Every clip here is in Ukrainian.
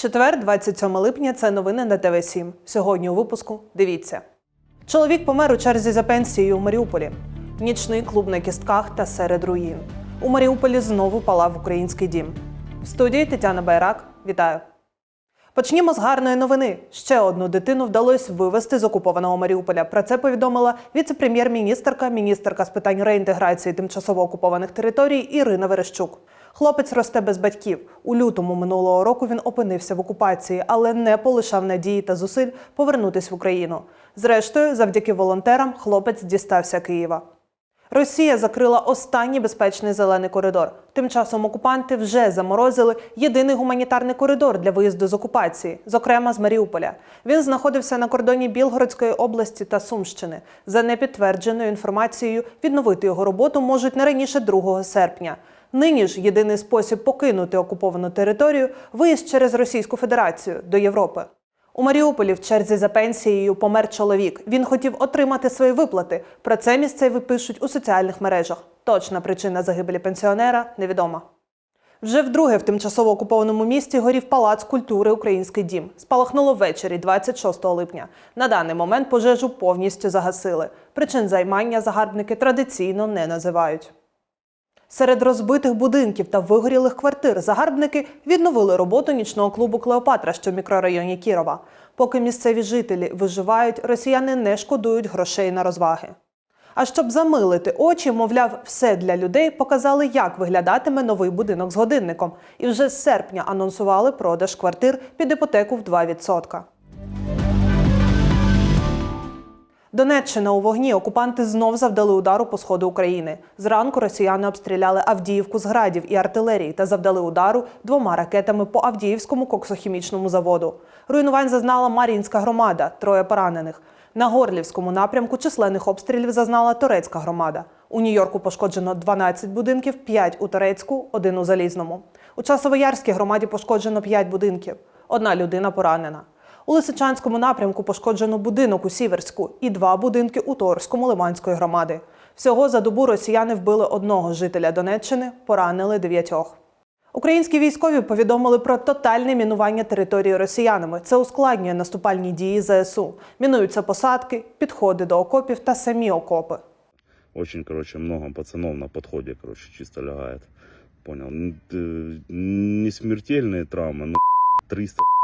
Четвер, 27 липня, це новини на ТВ 7 Сьогодні у випуску дивіться. Чоловік помер у черзі за пенсією у Маріуполі. Нічний клуб на кістках та серед руїн. У Маріуполі знову палав український дім. В студії Тетяна Байрак. Вітаю. Почнімо з гарної новини. Ще одну дитину вдалося вивезти з окупованого Маріуполя. Про це повідомила віце-прем'єр-міністерка, міністерка з питань реінтеграції тимчасово окупованих територій Ірина Верещук. Хлопець росте без батьків. У лютому минулого року він опинився в окупації, але не полишав надії та зусиль повернутись в Україну. Зрештою, завдяки волонтерам, хлопець дістався Києва. Росія закрила останній безпечний зелений коридор. Тим часом окупанти вже заморозили єдиний гуманітарний коридор для виїзду з окупації, зокрема з Маріуполя. Він знаходився на кордоні Білгородської області та Сумщини. За непідтвердженою інформацією, відновити його роботу можуть не раніше 2 серпня. Нині ж єдиний спосіб покинути окуповану територію виїзд через Російську Федерацію до Європи. У Маріуполі в черзі за пенсією помер чоловік. Він хотів отримати свої виплати. Про це місцеві пишуть у соціальних мережах. Точна причина загибелі пенсіонера невідома. Вже вдруге в тимчасово окупованому місті горів палац культури Український дім. Спалахнуло ввечері 26 липня. На даний момент пожежу повністю загасили. Причин займання загарбники традиційно не називають. Серед розбитих будинків та вигорілих квартир загарбники відновили роботу нічного клубу Клеопатра, що в мікрорайоні Кірова. Поки місцеві жителі виживають, росіяни не шкодують грошей на розваги. А щоб замилити очі, мовляв, все для людей показали, як виглядатиме новий будинок з годинником. І вже з серпня анонсували продаж квартир під іпотеку в 2%. Донеччина у вогні окупанти знов завдали удару по сходу України. Зранку росіяни обстріляли Авдіївку з градів і артилерії та завдали удару двома ракетами по Авдіївському коксохімічному заводу. Руйнувань зазнала Мар'їнська громада, троє поранених. На Горлівському напрямку численних обстрілів зазнала турецька громада. У Нью-Йорку пошкоджено 12 будинків, 5 у Турецьку, один у Залізному. У Часовоярській громаді пошкоджено 5 будинків. Одна людина поранена. У Лисичанському напрямку пошкоджено будинок у Сіверську і два будинки у Торському Лиманської громади. Всього за добу росіяни вбили одного жителя Донеччини, поранили дев'ятьох. Українські військові повідомили про тотальне мінування території росіянами. Це ускладнює наступальні дії ЗСУ. Мінуються посадки, підходи до окопів та самі окопи. Очень, короче, много пацанов на подходе, короче, чисто лягает. Понял. Т- Не смертельные травмы, но 300, типа.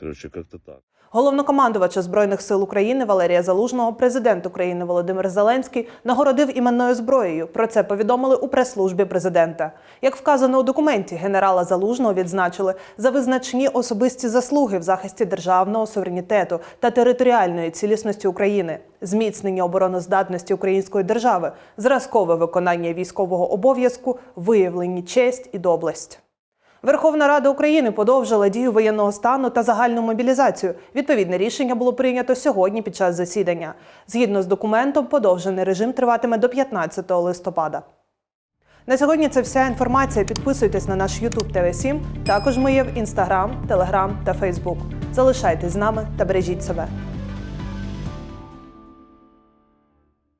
Короче, как-то так. Головнокомандувача збройних сил України Валерія Залужного, президент України Володимир Зеленський нагородив іменною зброєю. Про це повідомили у прес-службі президента. Як вказано у документі, генерала Залужного відзначили за визначні особисті заслуги в захисті державного суверенітету та територіальної цілісності України, зміцнення обороноздатності української держави, зразкове виконання військового обов'язку, виявлені честь і доблесть. Верховна Рада України подовжила дію воєнного стану та загальну мобілізацію. Відповідне рішення було прийнято сьогодні під час засідання. Згідно з документом, подовжений режим триватиме до 15 листопада. На сьогодні це вся інформація. Підписуйтесь на наш YouTube TV 7 Також ми є в Instagram, Telegram та Facebook. Залишайтесь з нами та бережіть себе.